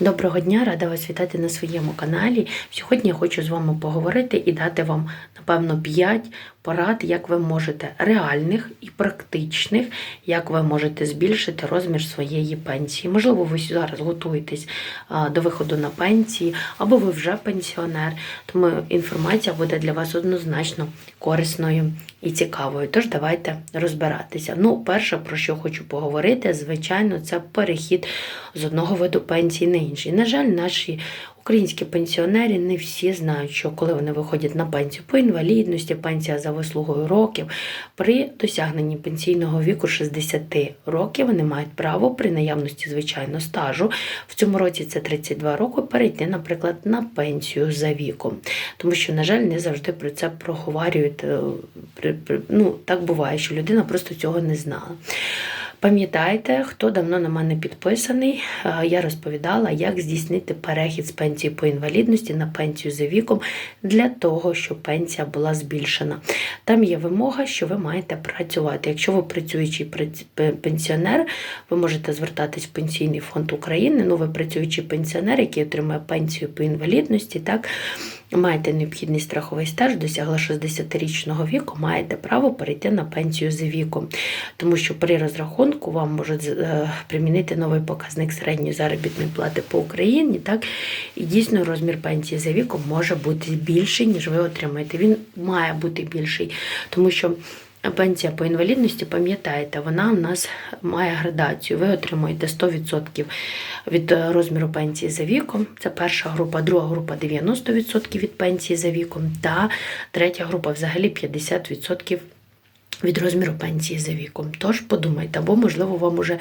Доброго дня, рада вас вітати на своєму каналі. Сьогодні я хочу з вами поговорити і дати вам, напевно, 5 порад, як ви можете реальних і практичних, як ви можете збільшити розмір своєї пенсії. Можливо, ви зараз готуєтесь до виходу на пенсії, або ви вже пенсіонер, тому інформація буде для вас однозначно корисною і цікавою. Тож давайте розбиратися. Ну, перше, про що хочу поговорити, звичайно, це перехід з одного виду пенсії на інший. На жаль, наші українські пенсіонери не всі знають, що коли вони виходять на пенсію по інвалідності, пенсія за вислугою років, при досягненні пенсійного віку 60 років вони мають право при наявності звичайно стажу. В цьому році це 32 роки перейти, наприклад, на пенсію за віком. Тому що, на жаль, не завжди про це проговорюють. е, Ну, так буває, що людина просто цього не знала. Пам'ятайте, хто давно на мене підписаний, е, я розповідала, як здійснити перехід з пенсії по інвалідності на пенсію за віком для того, щоб пенсія була збільшена. Там є вимога, що ви маєте працювати. Якщо ви працюючий пенсіонер, ви можете звертатись в Пенсійний фонд України. Ну, ви працюючий пенсіонер, який отримує пенсію по інвалідності, так маєте необхідний страховий стаж, досягла 60-річного віку, маєте право перейти на пенсію за віком. Тому що при розрахунку вам можуть е, примінити новий показник середньої заробітної плати по Україні, так і дійсно розмір пенсії за віком може бути більший, ніж ви отримаєте. Він має бути більший, тому що. Пенсія по інвалідності, пам'ятаєте, вона у нас має градацію. Ви отримуєте 100% від е, розміру пенсії за віком. Це перша група, друга група 90% від пенсії за віком, та третя група взагалі 50% від розміру пенсії за віком. Тож подумайте, або, можливо, вам уже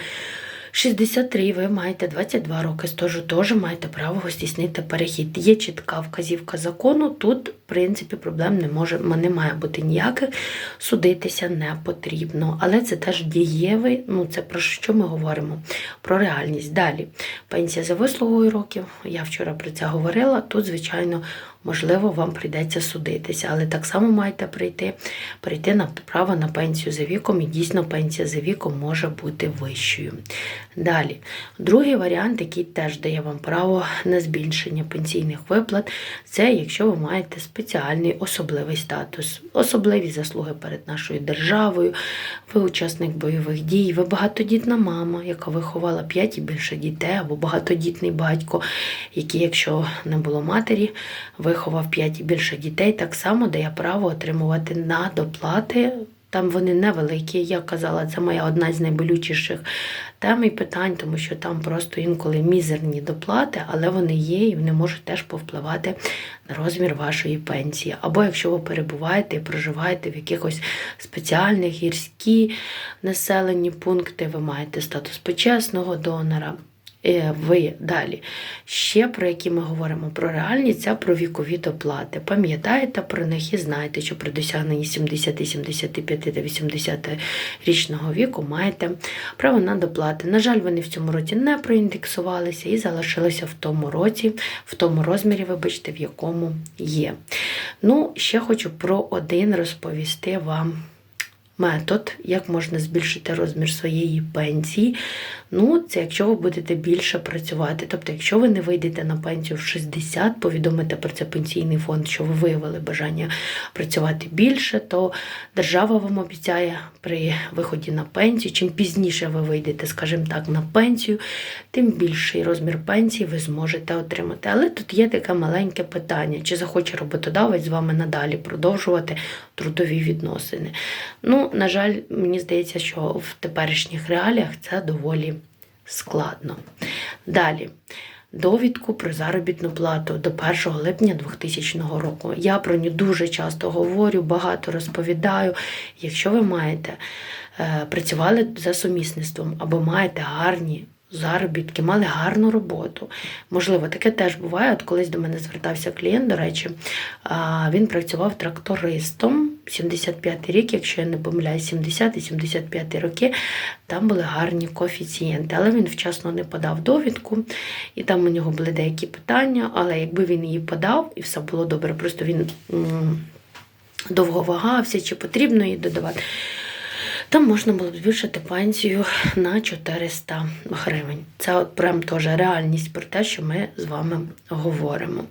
63, ви маєте 22 роки стажу, теж маєте право здійснити перехід. Є чітка вказівка закону. Тут, в принципі, проблем не може не має бути ніяких. Судитися не потрібно. Але це теж дієвий. Ну, це про що ми говоримо? Про реальність. Далі. Пенсія за вислугою років. Я вчора про це говорила. Тут, звичайно, можливо, вам прийдеться судитися, але так само маєте прийти, прийти на право на пенсію за віком, і дійсно пенсія за віком може бути вищою. Далі, другий варіант, який теж дає вам право на збільшення пенсійних виплат, це якщо ви маєте спеціальний особливий статус, особливі заслуги перед нашою державою, ви учасник бойових дій, ви багатодітна мама, яка виховала 5 і більше дітей, або багатодітний батько, який, якщо не було матері, виховав 5 і більше дітей, так само дає право отримувати на доплати. Там вони невеликі, я казала, це моя одна з найболючіших тем і питань, тому що там просто інколи мізерні доплати, але вони є і вони можуть теж повпливати на розмір вашої пенсії. Або якщо ви перебуваєте і проживаєте в якихось спеціальних гірські населені пункти, ви маєте статус почесного донора. Е, Ви далі. Ще про які ми говоримо про реальність, це про вікові доплати. Пам'ятаєте про них і знаєте, що при досягненні 70, 75 та 80 річного віку маєте право на доплати. На жаль, вони в цьому році не проіндексувалися і залишилися в тому році, в тому розмірі, вибачте, в якому є. Ну, ще хочу про один розповісти вам. Метод, як можна збільшити розмір своєї пенсії. Ну, це якщо ви будете більше працювати. Тобто, якщо ви не вийдете на пенсію в 60, повідомите про це пенсійний фонд, що ви виявили бажання працювати більше, то держава вам обіцяє при виході на пенсію. Чим пізніше ви вийдете, скажімо так, на пенсію, тим більший розмір пенсії ви зможете отримати. Але тут є таке маленьке питання: чи захоче роботодавець з вами надалі продовжувати трудові відносини? Ну, на жаль, мені здається, що в теперішніх реаліях це доволі складно. Далі. Довідку про заробітну плату до 1 липня 2000 року. Я про нього дуже часто говорю, багато розповідаю. Якщо ви маєте е, працювали за сумісництвом або маєте гарні заробітки, мали гарну роботу. Можливо, таке теж буває. От колись до мене звертався клієнт, до речі, а, він працював трактористом. 75 рік, якщо я не помиляю, 70 і 75 роки, там були гарні коефіцієнти. Але він вчасно не подав довідку, і там у нього були деякі питання. Але якби він її подав, і все було добре, просто він довго вагався, чи потрібно її додавати. Там можна було б збільшити пенсію на 400 гривень. Це от прям теж реальність про те, що ми з вами говоримо.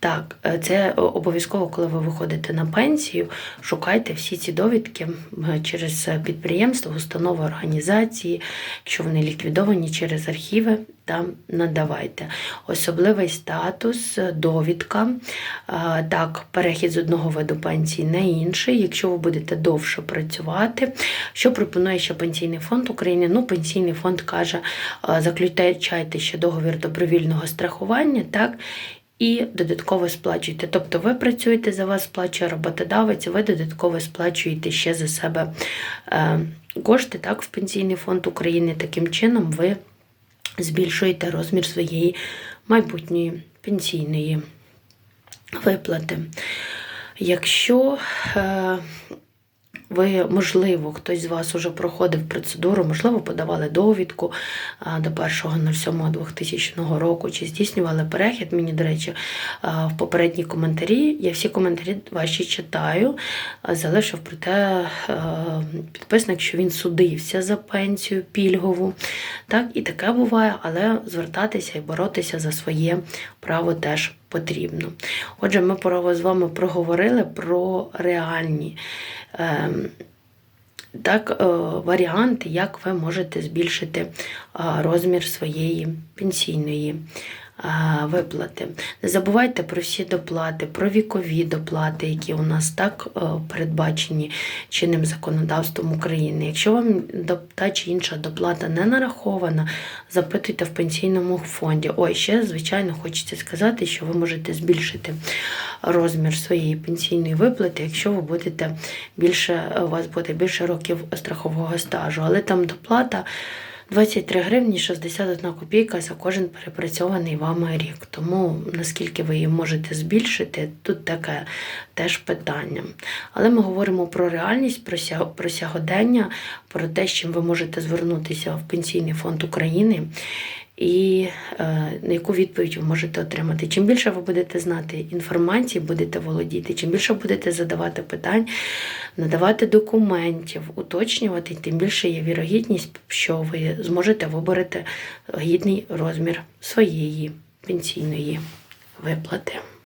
Так, е, це обов'язково, коли ви виходите на пенсію, шукайте всі ці довідки е, через підприємства, установи, організації, якщо вони ліквідовані через архіви, там надавайте. Особливий статус, е, довідка, е, так, перехід з одного виду пенсії на інший, якщо ви будете довше працювати. Що пропонує ще Пенсійний фонд України? Ну, Пенсійний фонд каже, е, заключайте ще договір добровільного страхування, так, і додатково сплачуєте. Тобто ви працюєте за вас, сплачує роботодавець, ви додатково сплачуєте ще за себе кошти так, в Пенсійний фонд України. Таким чином ви збільшуєте розмір своєї майбутньої пенсійної виплати. Якщо е, ви, можливо, хтось з вас уже проходив процедуру, можливо, подавали довідку до 1.07.2000 року, чи здійснювали перехід. Мені, до речі, в попередні коментарі. Я всі коментарі ваші читаю. Залишив про те підписник, що він судився за пенсію пільгову. Так, і таке буває, але звертатися і боротися за своє право теж потрібно. Отже, ми з вами проговорили про реальні ем, так, е, варіанти, як ви можете збільшити е, розмір своєї пенсійної виплати. Не забувайте про всі доплати, про вікові доплати, які у нас так е, передбачені чинним законодавством України. Якщо вам та чи інша доплата не нарахована, запитуйте в пенсійному фонді. Ой, ще, звичайно, хочеться сказати, що ви можете збільшити розмір своєї пенсійної виплати, якщо ви будете більше, у вас буде більше років страхового стажу. Але там доплата 23 гривні 61 копійка за кожен перепрацьований вами рік. Тому наскільки ви її можете збільшити, тут таке теж питання. Але ми говоримо про реальність, про ся- про сягодення, про те, з чим ви можете звернутися в Пенсійний фонд України. І е, на яку відповідь ви можете отримати. Чим більше ви будете знати інформації, будете володіти, чим більше будете задавати питань, надавати документів, уточнювати, тим більше є вірогідність, що ви зможете виборити гідний розмір своєї пенсійної виплати.